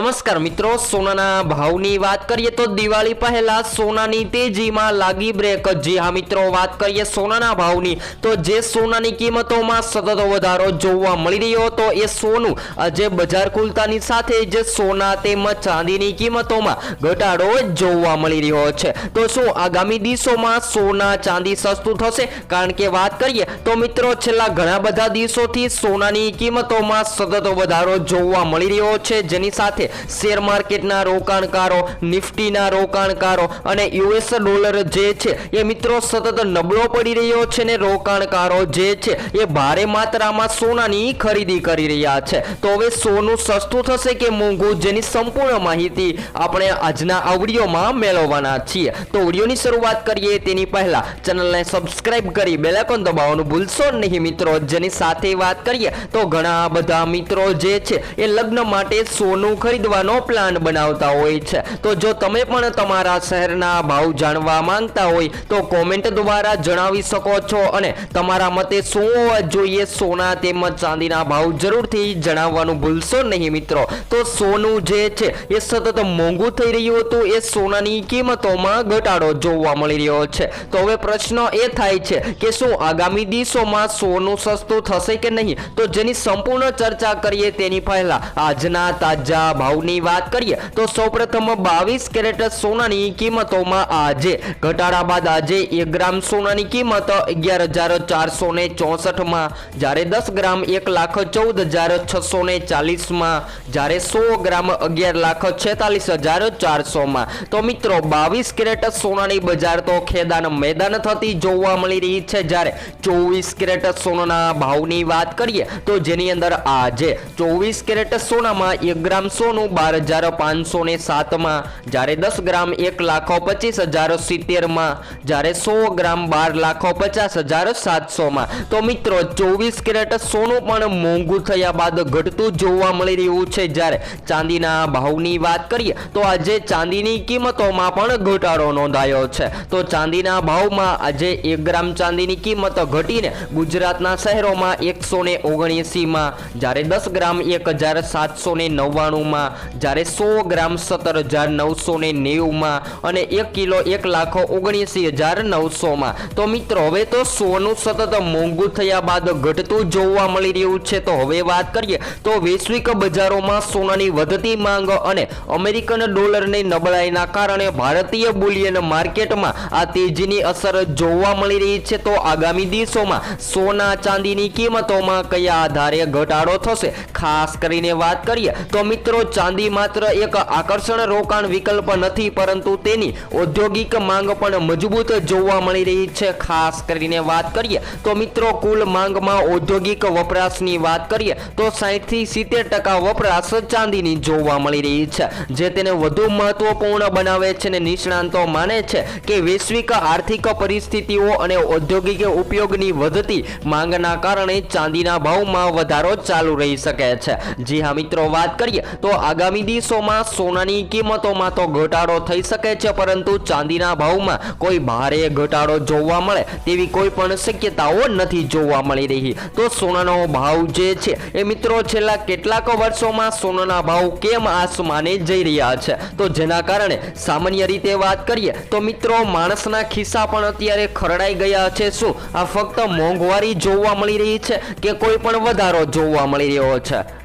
નમસ્કાર મિત્રો, સોનાના ભાવની વાત કરીએ તો દિવાળી પહેલા સોનાની તેજીમાં લાગી બ્રેક. જી હા મિત્રો, વાત કરીએ સોનાના ભાવની, તો જે સોનાની કિંમતોમાં સતત વધારો જોવા મળી રહ્યો હતો એ સોનું આજે બજાર ખુલતાની સાથે જે સોના તેમજ ચાંદીની કિંમતોમાં ઘટાડો જોવા મળી રહ્યો છે. તો શું આગામી દિવસોમાં સોના, ચાંદી સસ્તું થશે? કારણ કે વાત કરીએ તો મિત્રો, છેલ્લા ઘણા બધા દિવસોથી સોનાની કિંમતોમાં સતત વધારો જોવા મળી રહ્યો છે. જેની સાથે શેર માર્કેટના રોકાણકારો, નિફ્ટીના રોકાણકારો અને યુએસ ડોલર જે છે, એ મિત્રો સતત નબળો પડી રહ્યો છે ને રોકાણકારો જે છે, એ ભારે માત્રામાં સોનાની ખરીદી કરી રહ્યા છે. તો હવે સોનું સસ્તું થશે કે મોંઘું જેની સંપૂર્ણ માહિતી આપણે આજના આ વિડીયોમાં મેળવવાના છીએ. તો વિડીયોની શરૂઆત કરીએ તેની પહેલા ચેનલને સબસ્ક્રાઇબ કરી બેલાઇકોન દબાવવાનું ભૂલશો નહીં મિત્રો. જેની સાથે વાત કરીએ તો ઘણા બધા મિત્રો જે છે, એ લગ્ન માટે સોનું ખરીદવાનો પ્લાન બનાવતા હોય છે. તો જો તમે પણ તમારા શહેરના ભાવ જાણવા માંગતા હોય, તો કોમેન્ટ દ્વારા જણાવી શકો છો અને તમારા મતે શું હોવા જોઈએ, સોના તેમજ ચાંદીના ભાવ જરૂરથી જણાવવાનું ભૂલશો નહીં મિત્રો. તો સોનું જે છે, એ સતત મોંઘું થઈ રહ્યું હતું, એ સોનાની કિંમતોમાં ઘટાડો જોવા મળી રહ્યો છે. તો હવે પ્રશ્ન એ થાય છે કે શું આગામી દિવસોમાં સોનું સસ્તું થશે કે નહીં? તો જેની સંપૂર્ણ ચર્ચા કરીએ તેની પહેલા આજના તાજા ભાવની વાત કરીએ તો સૌપ્રથમ બાવીસ કેરેટ સોનાની કિંમતોમાં આજે, ઘટાડા બાદ આજે એક ગ્રામ સોનાની કિંમત અગિયાર હજાર ચારસો ને ચોસઠમાં, જ્યારે દસ ગ્રામ એક લાખ ચૌદ હજાર છસો ચાલીસમાં, જ્યારે સો ગ્રામ અગિયાર લાખ છેતાલીસ હજાર ચારસોમાં. તો મિત્રો, બાવીસ કેરેટ સોનાની બજાર તો ખેદાન મેદાન થતી જોવા મળી રહી છે. જ્યારે ચોવીસ કેરેટ સોનાના ભાવની વાત કરીએ તો જેની અંદર આજે ચોવીસ કેરેટ સોનામાં એક ગ્રામ સોનું બાર હજાર પાંચસો ને સાતમાં. જ્યારે દસ ગ્રામ એક લાખો પચીસ હજાર સિત્તેરમાં. જ્યારે સો ગ્રામ બાર લાખો પચાસ હજાર સાતસોમાં. તો મિત્રો, ચોવીસ કેરેટ સોનું પણ મોંઘું થયા બાદ ઘટતું જોવા મળી રહ્યું છે. જ્યારે ચાંદીના ભાવની વાત કરીએ, તો આજે ચાંદીની કિંમતોમાં પણ ઘટાડો નોંધાયો છે. તો ચાંદીના ભાવમાં આજે એક ગ્રામ ચાંદીની કિંમત ઘટીને ગુજરાતના શહેરોમાં એકસો ને ઓગણએંસીમાં. જ્યારે દસ ગ્રામ એક હજાર સાતસો ને નવ્વાણુંમાં. જ્યારે સો ગ્રામ સત્તર હજાર નવસો ને નેવુંમાં અને એક કિલો એક લાખ ઓગણીસી હજાર નવસોમાં. તો મિત્રો, હવે તો સોનું સતત મોંઘું થયા બાદ ઘટતું જોવા મળી રહ્યું છે. તો હવે વાત કરીએ, તો વૈશ્વિક બજારોમાં સોનાની વધતી માંગ અને અમેરિકન ડોલરની નબળાઈના કારણે ભારતીય બુલિયન માર્કેટમાં આ તેજીની અસર જોવા મળી રહી છે. તો આગામી દિવસોમાં સોના ચાંદીની કિંમતોમાં કયા આધારે ઘટાડો થશે? ખાસ કરીને વાત કરીએ, તો મિત્રો ચાંદી માત્ર એક આકર્ષણ રોકાણ વિકલ્પ નથી, પરંતુ તેની ઔદ્યોગિક માંગ પણ મજબૂત જોવા મળી રહી છે. ખાસ કરીને વાત કરીએ તો મિત્રો, કુલ માંગમાં ઔદ્યોગિક વપરાશની વાત કરીએ તો સાહીઠથી સિત્તેર ટકા વપરાશ ચાંદીની જોવા મળી રહી છે, જે તેને વધુ મહત્વપૂર્ણ બનાવે છે અને નિષ્ણાંતો માને છે કે વૈશ્વિક આર્થિક પરિસ્થિતિઓ અને ઔદ્યોગિક ઉપયોગની વધતી માંગના કારણે ચાંદીના ભાવમાં વધારો ચાલુ રહી શકે છે. જી હા, મિત્રો, વાત કરીએ તો આગામી દિવસોમાં સોનાની કિંમતોમાં તો ઘટાડો થઈ શકે છે, પરંતુ ચાંદીના ભાવમાં કોઈ ભારે ઘટાડો જોવા મળે તેવી કોઈ પણ શક્યતાઓ નથી જોવા મળી રહી. તો સોનાનો ભાવ જે છે એ મિત્રો છેલ્લા કેટલાક વર્ષોમાં સોનાના ભાવ કેમ આસમાને જઈ રહ્યા છે? તો જેના કારણે સામાન્ય રીતે વાત કરીએ તો મિત્રો માણસના ખિસ્સા પણ અત્યારે ખરડાઈ ગયા છે. શું? આ ફક્ત મોંઘવારી જોવા મળી રહી છે કે કોઈ પણ વધારો જોવા મળી રહ્યો છે?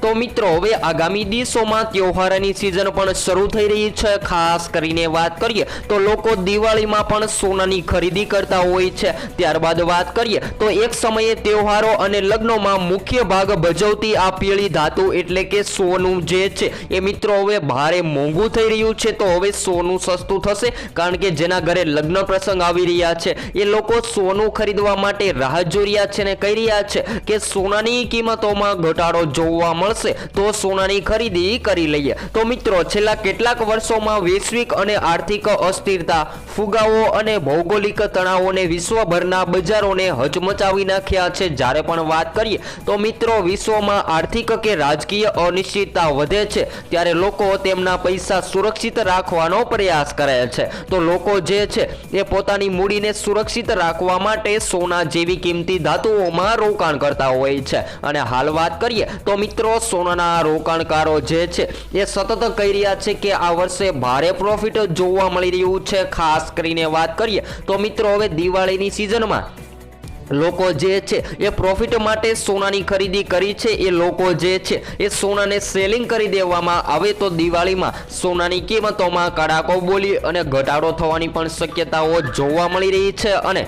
તો મિત્રો, હવે આગામી દિવસોમાં તહેવારોની સિઝન પણ શરૂ થઈ રહી છે. ખાસ કરીને વાત કરીએ તો લોકો દિવાળીમાં પણ સોનાની ખરીદી કરતા હોય છે. ત્યારબાદ વાત કરીએ તો એક સમયે તહેવારો અને લગ્નોમાં મુખ્ય ભાગ ભજવતી આ પીળી ધાતુ એટલે કે સોનું જે છે એ મિત્રો હવે ભારે મોંઘું થઈ રહ્યું છે. તો હવે સોનું સસ્તું થશે કારણ કે જેના ઘરે લગ્ન પ્રસંગ આવી રહ્યા છે. એ લોકો સોનું ખરીદવા માટે રાહ જોઈ રહ્યા છે ને કહી રહ્યા છે કે સોનાની કિંમતોમાં ઘટાડો જોવા મળશે, તો સોનાની ખરીદી કરી લઈએ. તો મિત્રો, છેલ્લા કેટલાક વર્ષોમાં વૈશ્વિક અને આર્થિક અસ્થિરતા, ફુગાવો અને ભૌગોલિક તણાવોને વિશ્વભરના બજારોને હચમચાવી નાખ્યા છે. જ્યારે પણ વાત કરીએ, તો મિત્રો, વિશ્વમાં આર્થિક કે રાજકીય અનિશ્ચિતતા વધે છે. ત્યારે લોકો તેમના પૈસા સુરક્ષિત રાખવાનો પ્રયાસ કરે છે. તો લોકો જે છે, એ પોતાની મૂડીને સુરક્ષિત રાખવા માટે સોના જેવી કિંમતી ધાતુઓમાં રોકાણ કરતા હોય છે. અને હાલ વાત કરીએ, તો મિત્રો સોનાના રોકાણકારો જે છે એ સતત કહી રહ્યા છે કે આ વર્ષે ભારે પ્રોફિટ જોવા મળી રહ્યું છે. ખાસ કરીને વાત કરીએ તો મિત્રો, હવે દિવાળીની સિઝનમાં લોકો જે છે એ પ્રોફિટ માટે સોનાની ખરીદી કરી છે. એ લોકો જે છે એ સોનાને સેલિંગ કરી દેવામાં આવે તો દિવાળીમાં સોનાની કિંમતોમાં કડાકો બોલી અને ઘટાડો થવાની પણ શક્યતાઓ જોવા મળી રહી છે અને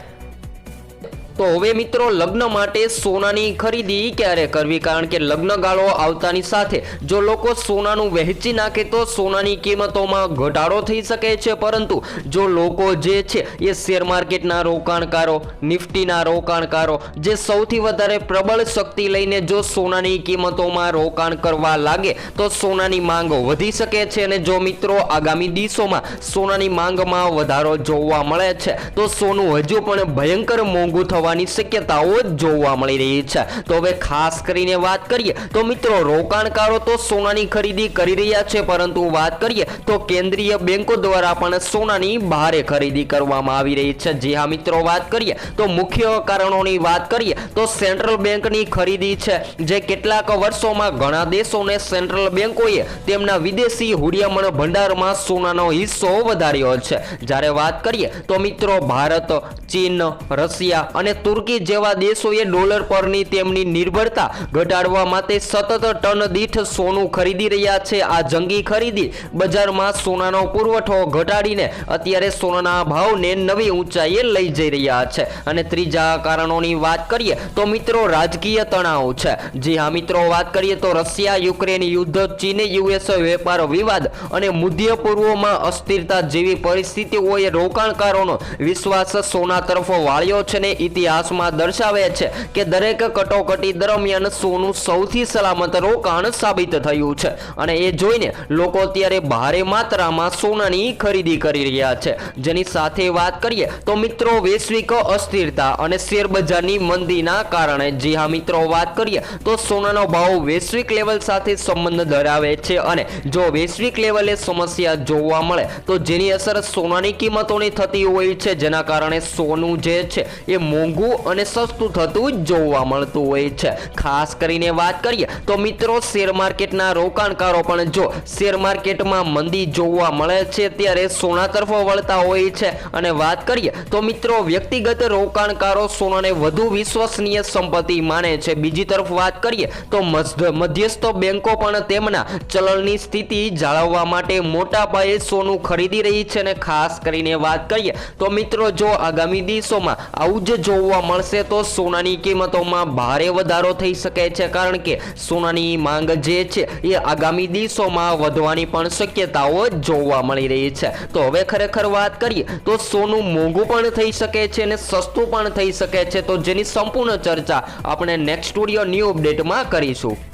તો હવે મિત્રો, લગ્ન માટે સોનાની ખરીદી ક્યારે કરવી? કારણ કે લગ્ન ગાળો આવતાની સાથે જો લોકો સોનાનું વહેંચી નાખે તો સોનાની કિંમતોમાં ઘટાડો થઈ શકે છે. પરંતુ જો લોકો જે છે એ શેર માર્કેટના રોકાણકારો, નિફ્ટીના રોકાણકારો, જે સૌથી વધારે પ્રબળ શક્તિ લઈને જો સોનાની કિંમતોમાં રોકાણ કરવા લાગે, તો સોનાની માંગ વધી શકે છે. અને જો મિત્રો, આગામી દિવસોમાં સોનાની માંગમાં વધારો જોવા મળે છે, તો સોનું હજુ પણ ભયંકર મોંઘું થવા થવાની શક્યતાઓ જોવા મળી રહી છે. તો હવે ખાસ કરીને વાત કરીએ, તો મિત્રો રોકાણકારો તો સોનાની ખરીદી કરી રહ્યા છે, પરંતુ વાત કરીએ, તો કેન્દ્રીય બેંકો દ્વારા પણ સોનાની ભારે ખરીદી કરવામાં આવી રહી છે. જી હા, મિત્રો, વાત કરીએ, તો મુખ્ય કારણોની વાત કરીએ, તો સેન્ટ્રલ બેંકની ખરીદી છે, જે કેટલાક વર્ષોમાં ઘણા દેશોને સેન્ટ્રલ બેંકોએ તેમના વિદેશી હુડિયામણ ભંડારમાં સોનાનો હિસ્સો વધાર્યો છે. જ્યારે વાત કરીએ, તો મિત્રો, ભારત, ચીન, રશિયા અને તુર્કી જેવા દેશોએ ડોલર પરની તેમની નિર્ભરતા ઘટાડવા માટે સતત ટન દીઠ સોનું ખરીદી રહ્યા છે. આ જંગી ખરીદી બજારમાં સોનાનો પુરવઠો ઘટાડીને અત્યારે સોનાના ભાવને નવી ઊંચાઈએ લઈ જઈ રહ્યા છે. અને ત્રીજા કારણોની વાત કરીએ તો મિત્રો રાજકીય તણાવ છે. જી હા મિત્રો, વાત કરીએ તો રશિયા, યુક્રેન યુદ્ધ, ચીને યુએસ વેપાર વિવાદ અને મધ્ય પૂર્વમાં અસ્થિરતા જેવી પરિસ્થિતિઓએ રોકાણકારોનો વિશ્વાસ સોના તરફ વાળ્યો છે ને ઇતિહાસમાં દર્શાવે છે કે દરેક કટોકટી દરમિયાન સોનું સૌથી સલામત રોકાણ સાબિત થયું છે. અને એ જોઈને લોકો અત્યારે ભારે માત્રામાં સોનાની ખરીદી કરી રહ્યા છે. જેની સાથે વાત કરીએ તો મિત્રો વૈશ્વિક અસ્થિરતા અને શેર બજારની મંદીના કારણે જી હા મિત્રો વાત કરીએ તો સોનાનો ભાવ વૈશ્વિક લેવલ સાથે સંબંધ ધરાવે છે અને જો વૈશ્વિક લેવલે સમસ્યા જોવા મળે તો જેની અસર સોનાની કિંમતોની થતી હોય છે. જેના કારણે સોનું જે છે એ મોંઘું અને સસ્તું થતું જોવા મળતું હોય છે. ખાસ કરીને વાત કરીએ તો મિત્રો, શેર માર્કેટના રોકાણકારો પણ જો શેર માર્કેટમાં મંદી જોવા મળે છે, ત્યારે સોના તરફ વળતા હોય છે. અને વાત કરીએ તો મિત્રો, વ્યક્તિગત રોકાણકારો સોનાને વધુ વિશ્વસનીય સંપત્તિ માને છે. બીજી તરફ વાત કરીએ તો મધ્ય- મધ્યસ્થ બેંકો પણ તેમના ચલણની સ્થિતિ જાળવવા માટે મોટા પાયે સોનું ખરીદી રહી છે. અને ખાસ કરીને વાત કરીએ તો મિત્રો, જો આગામી દિવસોમાં આવું જ જોવા મળશે તો સોનાની કિંમતોમાં ભારે વધારો થઈ શકે છે, કારણ કે સોનાની માંગ જે છે એ આગામી દિવસોમાં વધવાની પણ શક્યતાઓ જોવા મળી રહી છે. તો હવે ખરેખર વાત કરીએ તો સોનું મોંઘું પણ થઈ શકે છે અને સસ્તું પણ થઈ શકે છે. તો જેની સંપૂર્ણ ચર્ચા આપણે નેક્સ્ટ સ્ટુડિયો ન્યૂ અપડેટમાં કરીશું.